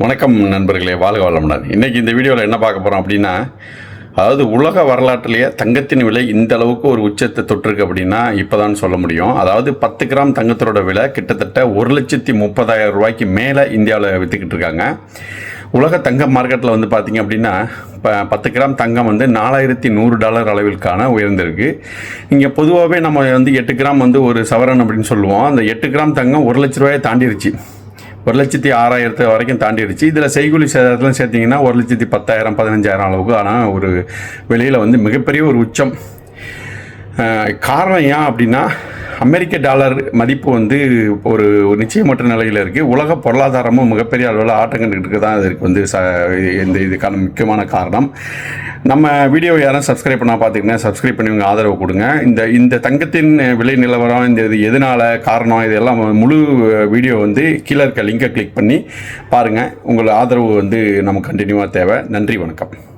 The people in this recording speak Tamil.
வணக்கம் நண்பர்களே வாழ்க வளமுடன். இன்றைக்கி இந்த வீடியோவில் என்ன பார்க்க போகிறோம் அப்படின்னா அதாவது உலக வரலாற்றிலேயே தங்கத்தின் விலை இந்த அளவுக்கு ஒரு உச்சத்தை தொட்டிருக்கு அப்படின்னா இப்போ தான் சொல்ல முடியும். அதாவது பத்து கிராம் தங்கத்தோட விலை கிட்டத்தட்ட ஒரு லட்சத்தி முப்பதாயிரம் ரூபாய்க்கு மேலே இந்தியாவில் விற்றுக்கிட்டு இருக்காங்க. உலக தங்க மார்க்கெட்டில் வந்து பார்த்திங்க அப்படின்னா இப்போ பத்து கிராம் தங்கம் வந்து நாலாயிரத்தி நூறு டாலர் அளவிற்கான உயர்ந்திருக்கு. இங்கே பொதுவாகவே நம்ம வந்து எட்டு கிராம் வந்து ஒரு சவரன் அப்படின்னு சொல்லுவோம். அந்த எட்டு கிராம் தங்கம் ஒரு லட்ச ரூபாயை தாண்டிருச்சு. ஒரு லட்சத்தி ஆறாயிரத்து வரைக்கும் தாண்டிடுச்சு. இதில் செய்கூலி சேதாரத்தில் சேர்த்திங்கன்னா ஒரு லட்சத்தி பத்தாயிரம் பதினஞ்சாயிரம் அளவுக்கு. ஆனால் ஒரு வெளியில் வந்து மிகப்பெரிய ஒரு உச்சம். காரணம் ஏன் அப்படின்னா அமெரிக்க டாலர் மதிப்பு வந்து ஒரு ஒரு நிச்சயமற்ற நிலையில் இருக்குது உலக பொருளாதாரமும் மிகப்பெரிய அளவில் ஆட்டம் கண்டுகிட்டு தான் இதற்கு வந்து ச இந்த இதுக்கான முக்கியமான காரணம். நம்ம வீடியோ யாரும் சப்ஸ்கிரைப் பண்ணால் பார்த்துக்கிங்கன்னா சப்ஸ்கிரைப் பண்ணி உங்கள் ஆதரவு கொடுங்க. இந்த இந்த தங்கத்தின் விலை நிலவரம் இந்த இது எதனால் காரணம் இதெல்லாம் முழு வீடியோ வந்து கீழே இருக்க லிங்கை கிளிக் பண்ணி பாருங்கள் உங்கள் ஆதரவு வந்து நமக்கு கண்டினியூவாக தேவை. நன்றி வணக்கம்.